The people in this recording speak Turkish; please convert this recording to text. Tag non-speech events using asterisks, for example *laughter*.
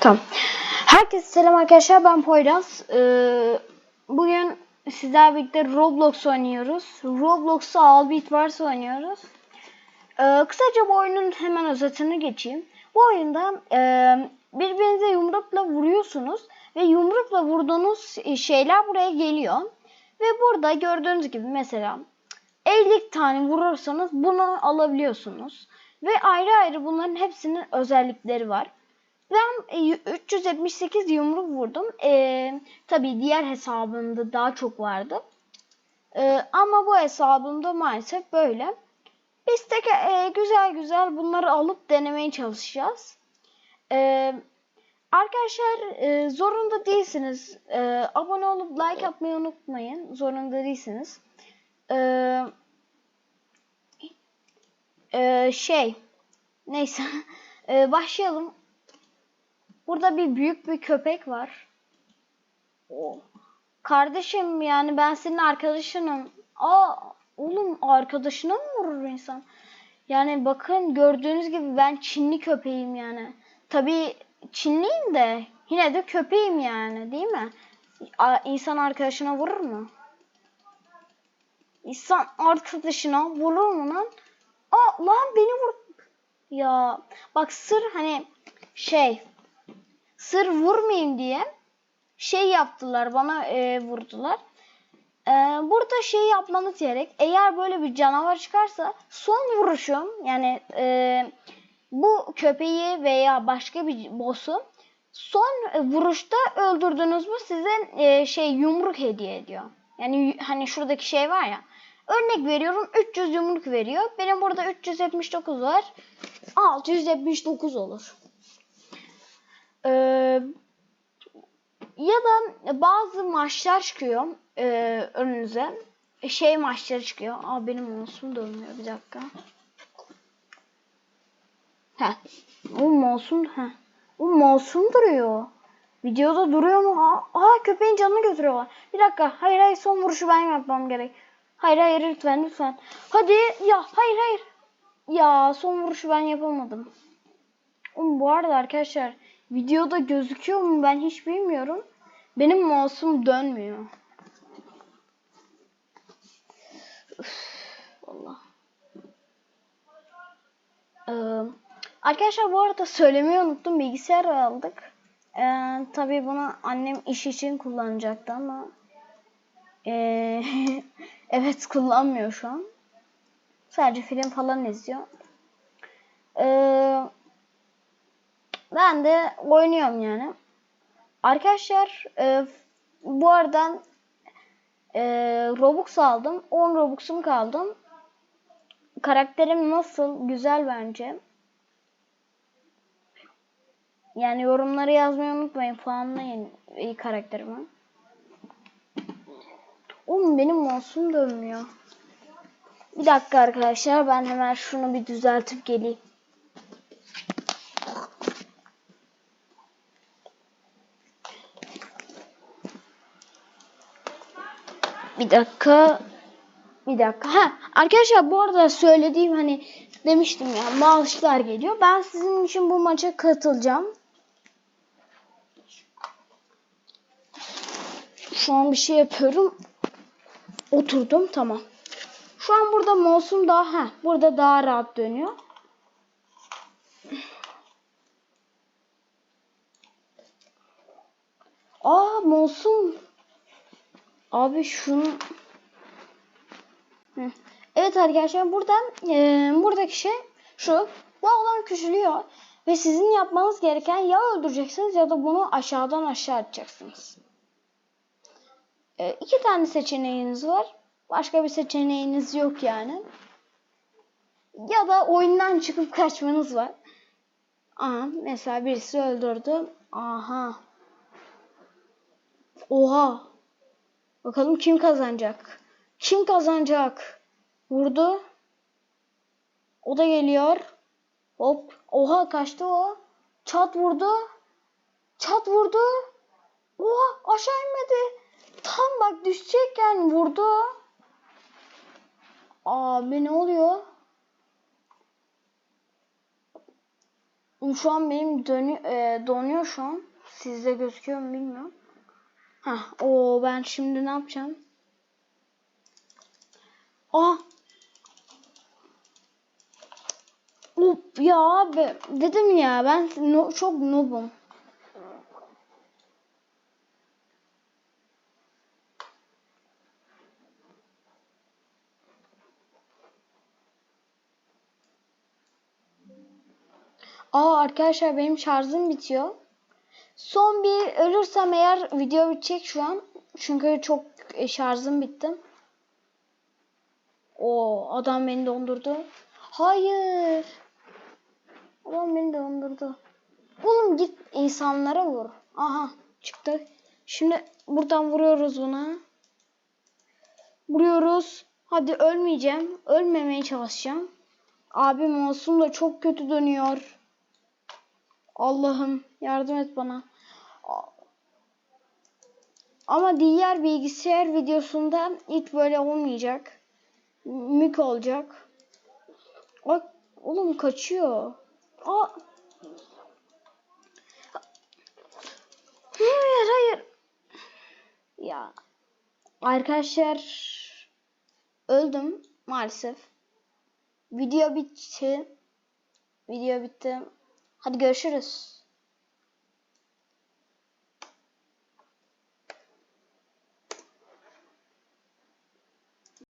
Tamam. Herkese selam arkadaşlar. Ben Poyraz. Ee, bugün sizlerle birlikte Roblox oynuyoruz. Roblox'ta Albit varsa oynuyoruz. Ee, kısaca bu oyunun hemen özetini geçeyim. Bu oyunda e, birbirinize yumrukla vuruyorsunuz ve yumrukla vurduğunuz şeyler buraya geliyor. Ve burada gördüğünüz gibi mesela 50 tane vurursanız bunu alabiliyorsunuz. Ve ayrı ayrı bunların hepsinin özellikleri var. Ben e, 378 yumruk vurdum. E, tabii diğer hesabımda daha çok vardı. E, ama bu hesabımda maalesef böyle. Biz de e, güzel güzel bunları alıp denemeye çalışacağız. E, arkadaşlar e, zorunda değilsiniz. E, abone olup like yapmayı unutmayın. Zorunda değilsiniz. E, e, şey neyse *laughs* e, başlayalım. Burada bir büyük bir köpek var. O. Kardeşim yani ben senin arkadaşınım. Aa oğlum arkadaşına mı vurur insan? Yani bakın gördüğünüz gibi ben Çinli köpeğim yani. Tabii Çinliyim de yine de köpeğim yani değil mi? İnsan arkadaşına vurur mu? İnsan arkadaşına vurur mu lan? Aa lan beni vur. Ya bak sır hani şey sır vurmayayım diye şey yaptılar bana e, vurdular. E, burada şey yapmanız gerek. Eğer böyle bir canavar çıkarsa son vuruşum yani e, bu köpeği veya başka bir boss'u son vuruşta öldürdünüz mü size e, şey yumruk hediye ediyor. Yani hani şuradaki şey var ya. Örnek veriyorum 300 yumruk veriyor. Benim burada 379 var. 679 olur. Ee, ya da bazı maçlar çıkıyor e, önünüze. Şey maçları çıkıyor. Aa benim mouse'um dönmüyor bir dakika. Heh. O mouse'um heh. O mouse'um duruyor. Videoda duruyor mu? Aa, aa köpeğin canını götürüyorlar. Bir dakika. Hayır hayır son vuruşu ben yapmam gerek. Hayır hayır lütfen lütfen. Hadi ya hayır hayır. Ya son vuruşu ben yapamadım. Oğlum bu arada arkadaşlar videoda gözüküyor mu ben hiç bilmiyorum. Benim mouse'um dönmüyor. Üf. Ee, arkadaşlar bu arada söylemeyi unuttum. Bilgisayar aldık. Ee, tabii bunu annem iş için kullanacaktı ama ee, *laughs* evet kullanmıyor şu an. Sadece film falan izliyor. Ee, ben de oynuyorum yani. Arkadaşlar e, bu aradan e, Robux aldım. 10 Robux'um kaldım. Karakterim nasıl? Güzel bence. Yani yorumları yazmayı unutmayın. Puanlayın iyi karakterimi. Oğlum benim mouse'um dönmüyor. Bir dakika arkadaşlar ben hemen şunu bir düzeltip geleyim. Bir dakika. Bir dakika. Ha, arkadaşlar bu arada söylediğim hani demiştim ya maaşlar geliyor. Ben sizin için bu maça katılacağım. Şu an bir şey yapıyorum. Oturdum tamam. Şu an burada mouse'um daha ha burada daha rahat dönüyor. Aa mouse'um Abi şunu. Evet arkadaşlar buradan e, buradaki şey şu. Bu alan küçülüyor ve sizin yapmanız gereken ya öldüreceksiniz ya da bunu aşağıdan aşağı atacaksınız. E, iki tane seçeneğiniz var. Başka bir seçeneğiniz yok yani. Ya da oyundan çıkıp kaçmanız var. Aha mesela birisi öldürdü. Aha. Oha. Bakalım kim kazanacak? Kim kazanacak? Vurdu. O da geliyor. Hop. Oha kaçtı o. Çat vurdu. Çat vurdu. Oha aşağı inmedi. Tam bak düşecekken vurdu. Abi ne oluyor? Şu an benim dönü e, donuyor şu an. Sizde gözüküyor mu bilmiyorum. Hah, o ben şimdi ne yapacağım? Aa! Hop ya abi dedim ya ben no, çok noobum. Aa arkadaşlar benim şarjım bitiyor. Son bir ölürsem eğer video bitecek şu an. Çünkü çok e, şarjım bitti. O adam beni dondurdu. Hayır. Adam beni dondurdu. Oğlum git insanlara vur. Aha çıktı. Şimdi buradan vuruyoruz buna. Vuruyoruz. Hadi ölmeyeceğim. Ölmemeye çalışacağım. Abi mouse'um da çok kötü dönüyor. Allah'ım yardım et bana. Ama diğer bilgisayar videosunda hiç böyle olmayacak. Mük olacak. Bak oğlum kaçıyor. Aa. Hayır hayır. Ya arkadaşlar öldüm maalesef. Video bitti. Video bitti. Hadi görüşürüz.